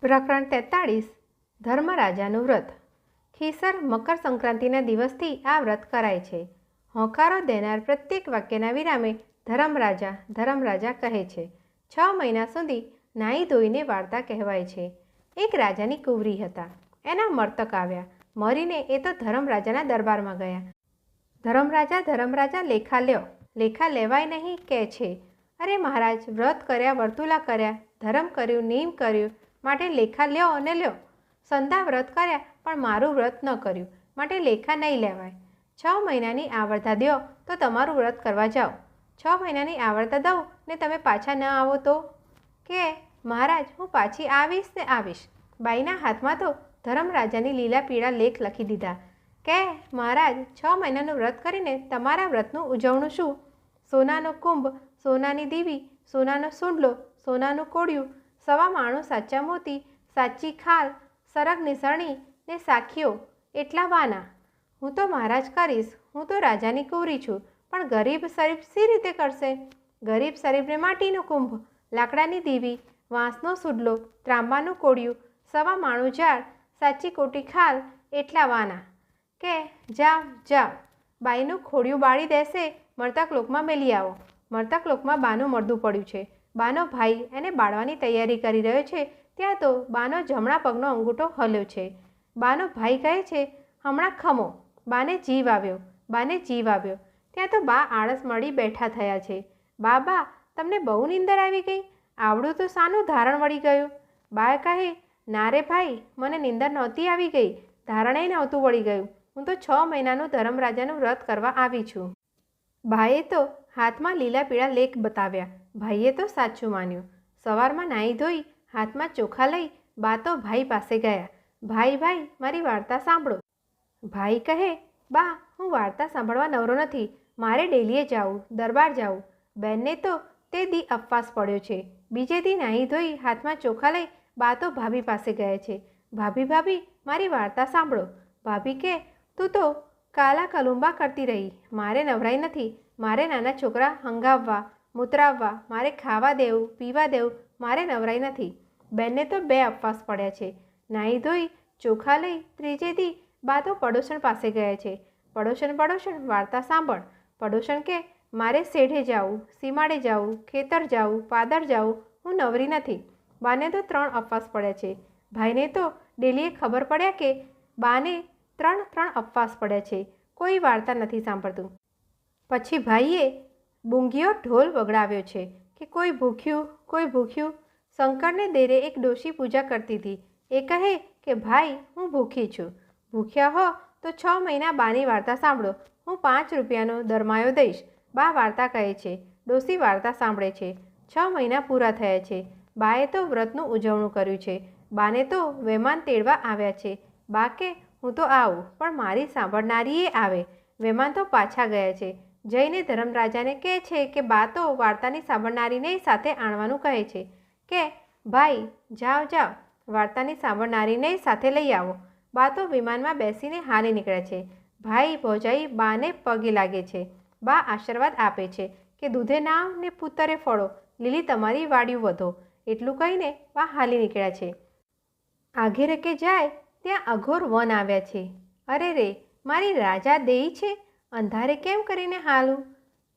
પ્રકરણ તેતાળીસ, ધર્મરાજાનું વ્રત. ખીસર મકર સંક્રાંતિના દિવસથી આ વ્રત કરાય છે. હોંકારો દેનાર પ્રત્યેક વાક્યના વિરામે ધર્મરાજા ધર્મરાજા કહે છે. છ મહિના સુધી નાહી ધોઈને વાર્તા કહેવાય છે. એક રાજાની કુંવરી હતા. એના મર્તક આવ્યા. મરીને એ તો ધર્મરાજાના દરબારમાં ગયા. ધર્મરાજા ધર્મરાજા, લેખા લ્યો. લેખા લેવાય નહીં કે છે. અરે મહારાજ, વ્રત કર્યા, વર્તુલા કર્યા, ધર્મ કર્યું નિયમ કર્યું માટે લેખા લ્યો અને લ્યો. સંધા વ્રત કર્યા, પણ મારું વ્રત ન કર્યું. માટે લેખા નહીં લેવાય. છ મહિનાની આવડતા દો, તો તમારું વ્રત કરવા જાઓ. છ મહિનાની આવડતા દઉં, ને તમે પાછા ન આવો તો? કે, મહારાજ, હું પાછી આવીશ ને આવીશ. બાઈના હાથમાં તો ધર્મરાજાની લીલા પીળા લેખ લખી દીધા. કે, મહારાજ, છ મહિનાનું વ્રત કરીને તમારા વ્રતનું ઉજવણું શું? સોનાનો કુંભ, સોનાની દીવી, સોનાનો સૂંડલો, સોનાનું કોળિયું સવા માણું સાચા મોતી, સાચી ખાલ, સરગ નિસરણી ને સાખીઓ એટલા વાના. હું તો મહારાજ કરીશ, હું તો રાજાની કુંવરી છું, પણ ગરીબ શરીફ સી રીતે કરશે? ગરીબ શરીફને માટીનો કુંભ, લાકડાની દીવી, વાંસનો સુડલો, ત્રાંબાનું કોળિયું, સવા માણું ઝાડ, સાચી કોટી ખાલ એટલા વાના. કે જા જા બાઈનું ખોડિયું બાળી દેશે મરતક લોકમાં મેલી આવો. મરતક લોકમાં બાનું મરદું પડ્યું છે. બાનો ભાઈ એને બાળવાની તૈયારી કરી રહ્યો છે, ત્યાં તો બાનો જમણા પગનો અંગૂઠો હલ્યો છે. બાનો ભાઈ કહે છે, હમણાં ખમો. બાને જીવ આવ્યો, બાને જીવ આવ્યો. ત્યાં તો બા આળસ મળી બેઠા થયા છે. બા બા તમને બહુ નીંદર આવી ગઈ? આવડું તો સાનું ધારણ વળી ગયું. બા કહે, ના રે ભાઈ, મને નીંદર નહોતી આવી ગઈ. ધારણે નહોતું વળી ગયું. હું તો છ મહિનાનું ધર્મરાજાનું વ્રત કરવા આવી છું. ભાઈએ તો હાથમાં લીલા પીળા લેખ બતાવ્યા. ભાઈએ તો સાચું માન્યું. સવારમાં નાહી ધોઈ, હાથમાં ચોખા લઈ બા તો ભાઈ પાસે ગયા. ભાઈ ભાઈ, મારી વાર્તા સાંભળો. ભાઈ કહે, બા, હું વાર્તા સાંભળવા નવરો નથી. મારે ડેલીએ જાવું, દરબાર જાવું. બેનને તો તે દી અપવાસ પડ્યો છે. બીજે દી નાહી ધોઈ, હાથમાં ચોખા લઈ બા તો ભાભી પાસે ગયા છે. ભાભી ભાભી, મારી વાર્તા સાંભળો. ભાભી કે, તું તો કાલા કલુંબા કરતી રહી. મારે નવરાઈ નથી. મારે નાના છોકરા હંગાવવા. મૂતરાવવા, મારે ખાવા દેવું, પીવા દેવું, મારે નવરાઈ નથી. બેનને તો બે અપવાસ પડ્યા છે. નાહી ધોઈ, ચોખા લઈ, ત્રીજેથી બા તો પડોશણ પાસે ગયા છે. પડોશણ પડોશણ, વાર્તા સાંભળ. પડોશણ કે, મારે શેઢે જાવું, સીમાડે જાવું, ખેતર જાવું, પાદર જાવું, હું નવરી નથી. બાને તો ત્રણ અપવાસ પડ્યા છે. ભાઈને તો ડેલીએ ખબર પડ્યા કે, બાને ત્રણ ત્રણ અપવાસ પડ્યા છે. કોઈ વાર્તા નથી સાંભળતું. પછી ભાઈએ બુંગીઓ ઢોલ વગડાવ્યો છે કે કોઈ ભૂખ્યું કોઈ ભૂખ્યું. શંકરને દેરે એક ડોશી પૂજા કરતી હતી. એ કહે કે, ભાઈ, હું ભૂખી છું. ભૂખ્યા હો તો છ મહિના બાની વાર્તા સાંભળો. હું પાંચ રૂપિયાનો દરમાયો દઈશ. બા વાર્તા કહે છે. ડોશી વાર્તા સાંભળે છે. છ મહિના પૂરા થયા છે. બાએ તો વ્રતનું ઉજવણું કર્યું છે. બાને તો વહેમાન તેડવા આવ્યા છે. બા કે, હું તો આવું, પણ મારી સાંભળનારીએ આવે. વહેમાન તો પાછા ગયા છે. જઈને ધર્મરાજાને કહે છે કે બા તો વાર્તાની સાંભળનારીને સાથે આણવાનું કહે છે. કે, ભાઈ, જાઓ જાઓ, વાર્તાની સાંભળનારીને સાથે લઈ આવો. બા તો વિમાનમાં બેસીને હાલી નીકળે છે. ભાઈ, ભોજાઈ બાને પગે લાગે છે. બા આશીર્વાદ આપે છે કે દૂધે નાવ ને પુતરે ફળો. લીલી તમારી વાડિયું વધો. એટલું કહીને બા હાલી નીકળ્યા છે. આઘેરે જાય, ત્યાં અઘોર વન આવ્યા છે. અરે રે, મારી રાજા દેઈ છે? અંધારે કેમ કરીને હાલું?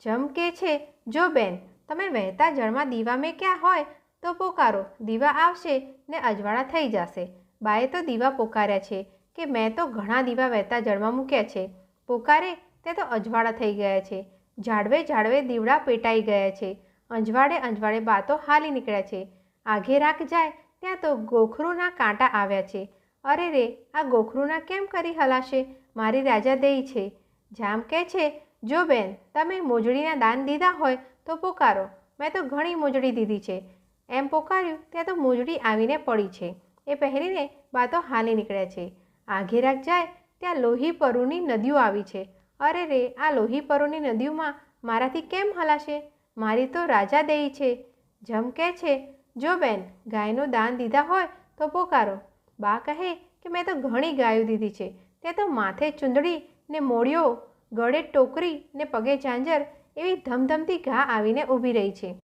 જમ છે, જો બેન, તમે વહેતા જળમાં દીવા મેં ક્યાં હોય તો પોકારો, દીવા આવશે ને અજવાળા થઈ જશે. બાએ તો દીવા પોકાર્યા છે કે મેં તો ઘણા દીવા વહેતા જળમાં મૂક્યા છે. પોકારે તે તો અજવાળા થઈ ગયા છે. ઝાડવે ઝાડવે દીવડા પેટાઈ ગયા છે. અંજવાડે અંજવાડે બા તો હાલી નીકળ્યા છે. આઘે રાખ જાય ત્યાં તો ગોખરુના કાંટા આવ્યા છે. અરે રે, આ ગોખરુના કેમ કરી હલાશે? મારી રાજા દેઈ છે. જામ કે છે, જો બેન, તમે મોજડીના દાન દીધા હોય તો પોકારો. મેં તો ઘણી મોજડી દીધી છે. એમ પોકાર્યું, ત્યાં તો મોજડી આવીને પડી છે. એ પહેરીને બા તો હાલી નીકળ્યા છે. આઘે રાખ જાય, ત્યાં લોહી પરુની નદીઓ આવી છે. અરે રે, આ લોહી પરુની નદીઓમાં મારાથી કેમ હલાશે? મારી તો રાજા દેઈ છે. જમ કહે છે, જો બેન, ગાયનું દાન દીધા હોય તો પોકારો. બા કહે કે, મેં તો ઘણી ગાયો દીધી છે. તે તો માથે ચૂંદડી ને મોડિયો ગળે ટોકરી ને પગે ઝાંઝર એવી ધમધમતી ઘા આવીને ઊભી રહી છે.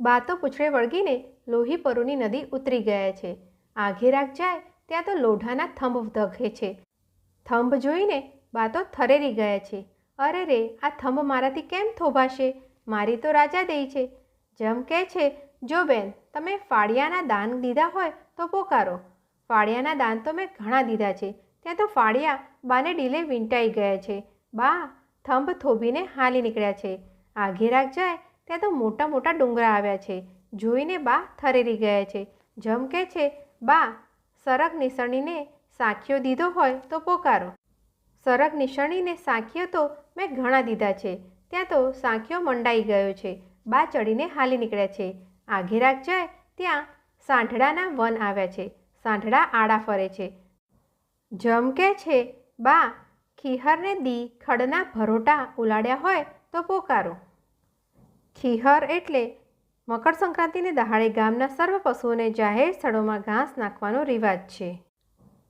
બા તો પૂછડે વળગીને લોહી પરુની નદી ઉતરી ગયા છે. આઘેરાક જાય ત્યાં તો લોઢાના થંભ ધખે છે. થંભ જોઈને બા તો થરેરી ગયા છે. અરે રે, આ થંભ મારાથી કેમ થોભાશે? મારી તો રાજા દઈ છે. જેમ કહે છે, જો બેન, તમે ફાળિયાના દાન દીધા હોય તો પોકારો. ફાળિયાના દાન તો મેં ઘણા દીધા છે. ત્યાં તો ફાળિયા બાને ડીલે વીંટાઈ ગયા છે. બા, થંભ થોભીને હાલી નીકળ્યા છે. આઘેરાક જાય ત્યાં તો મોટા મોટા ડુંગરા આવ્યા છે. જોઈને બા થરેરી ગયા છે. જમ કે છે, બા સરગ નિસરણીને સાખીઓ દીધો હોય તો પોકારો. સરગ નિસરણીને સાખીઓ તો મેં ઘણા દીધા છે. ત્યાં તો સાખીઓ મંડાઈ ગયો છે. બા ચડીને હાલી નીકળ્યા છે. આઘેરાક જાય ત્યાં સાંઠડાના વન આવ્યા છે. સાંઠડા આડા ફરે છે. જમ કે છે? બા, ખીહરને દી ખડના ભરોટા ઉલાડ્યા હોય તો પોકારો. ખીહર એટલે મકર સંક્રાંતિને દહાડે ગામના સર્વ પશુઓને જાહેર સ્થળોમાં ઘાસ નાખવાનો રિવાજ છે.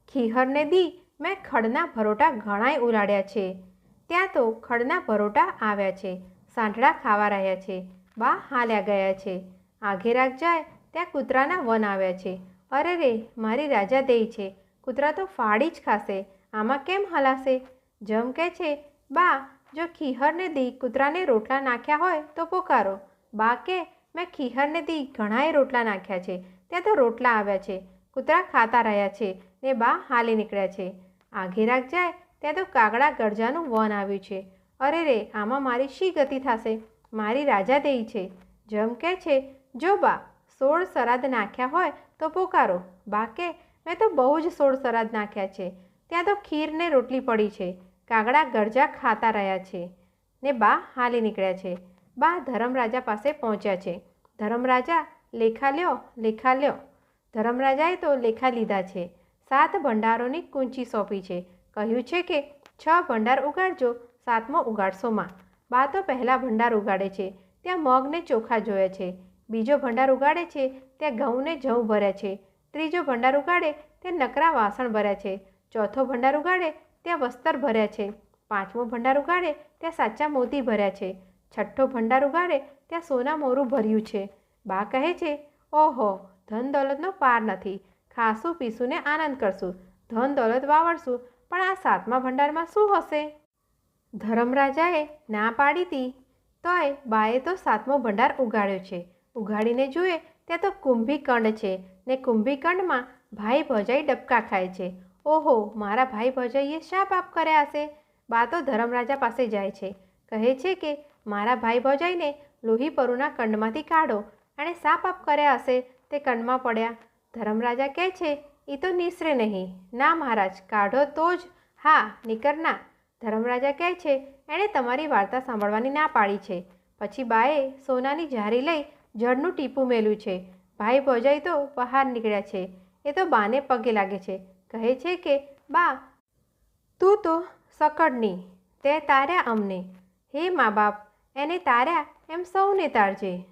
ખીહરને દી મેં ખડના ભરોટા ઘણાય ઉલાડ્યા છે. ત્યાં તો ખડના ભરોટા આવ્યા છે સાંઠળા ખાવા રહ્યા છે, બા હાલ્યા ગયા છે. આઘેરાક જાય, ત્યાં કૂતરાના વન આવ્યા છે. અરે રે, મારી રાજા દેય છે. કૂતરા તો ફાડી જ ખાશે. આમાં કેમ હલાશે? જમ કે છે, બા, જો ખીહરને દી કૂતરાને રોટલા નાખ્યા હોય તો પોકારો. બા કે મેં ખીહરને દી ઘણાએ રોટલા નાખ્યા છે. ત્યાં તો રોટલા આવ્યા છે. કૂતરા ખાતા રહ્યા છે ને બા હાલી નીકળ્યા છે. આઘેરાક જાય, ત્યાં તો કાગડા ગરજાનું વન આવ્યું છે. અરે રે, આમાં મારી શી ગતિ થશે? મારી રાજા દેઈ છે. જમ કે છે, જો બા, સોળ સરાદ નાખ્યા હોય તો પોકારો. બા કે મેં તો બહુ જ સોળ સરાદ નાખ્યા છે. ત્યાં તો ખીરને રોટલી પડી છે. કાગડા ગરજા ખાતા રહ્યા છે. ને બા હાલી નીકળ્યા છે. બા ધર્મરાજા પાસે પહોંચ્યા છે. ધર્મરાજા લેખા લ્યો લેખા લ્યો ધર્મરાજાએ તો લેખા લીધા છે. સાત ભંડારોની કૂંચી સોંપી છે. કહ્યું છે કે, છ ભંડાર ઉગાડજો, સાતમો ઉગાડશોમાં બા તો પહેલાં ભંડાર ઉગાડે છે. ત્યાં મગને ચોખા જોયા છે. બીજો ભંડાર ઉગાડે છે. ત્યાં ઘઉંને જવ ભર્યા છે. ત્રીજો ભંડાર ઉગાડે ત્યાં નકરા વાસણ ભર્યા છે. ચોથો ભંડાર ઉગાડે ત્યાં વસ્ત્ર ભર્યા છે. પાંચમો ભંડાર ઉગાડે ત્યાં સાચા મોતી ભર્યા છે. છઠ્ઠો ભંડાર ઉગાડે ત્યાં સોના મોરું ભર્યું છે. બા કહે છે, ઓહો, ધન દોલતનો પાર નથી. ખાશું, પીશું ને આનંદ કરશું. ધન દોલત વાવડશું, પણ આ સાતમા ભંડારમાં શું હશે? ધર્મરાજાએ ના પાડી હતી તોય બાએ તો સાતમો ભંડાર ઉગાડ્યો છે. ઉગાડીને જુએ ત્યાં તો કુંભીકંડ છે ને કુંભીકંડમાં ભાઈ ભજાઈ ડબકા ખાય છે. ઓહો, મારા ભાઈ ભજાઈએ શા પાપ કર્યા હશે? બા તો ધર્મરાજા પાસે જાય છે. કહે છે કે, મારા ભાઈ ભજાઈને લોહી પરુના કંડમાંથી કાઢો. અને શા પાપ કર્યા હશે તે કંડમાં પડ્યા. ધર્મરાજા કહે છે એ તો નિસરે નહીં. ના મહારાજ, કાઢો તો જ. હા, નીકર ના. ધર્મરાજા કહે છે, એણે તમારી વાર્તા સાંભળવાની ના પાડી છે. પછી બાએ સોનાની જારી લઈ જળનું ટીપું મેલ્યું છે. ભાઈ ભોજાઈ તો બહાર નીકળ્યા છે. એ તો બાને પગે લાગે છે. કહે છે કે, બા, તું તો સકડની તે તાર્યા અમને. હે મા બાપ, એને તાર્યા એમ સૌને તારજે.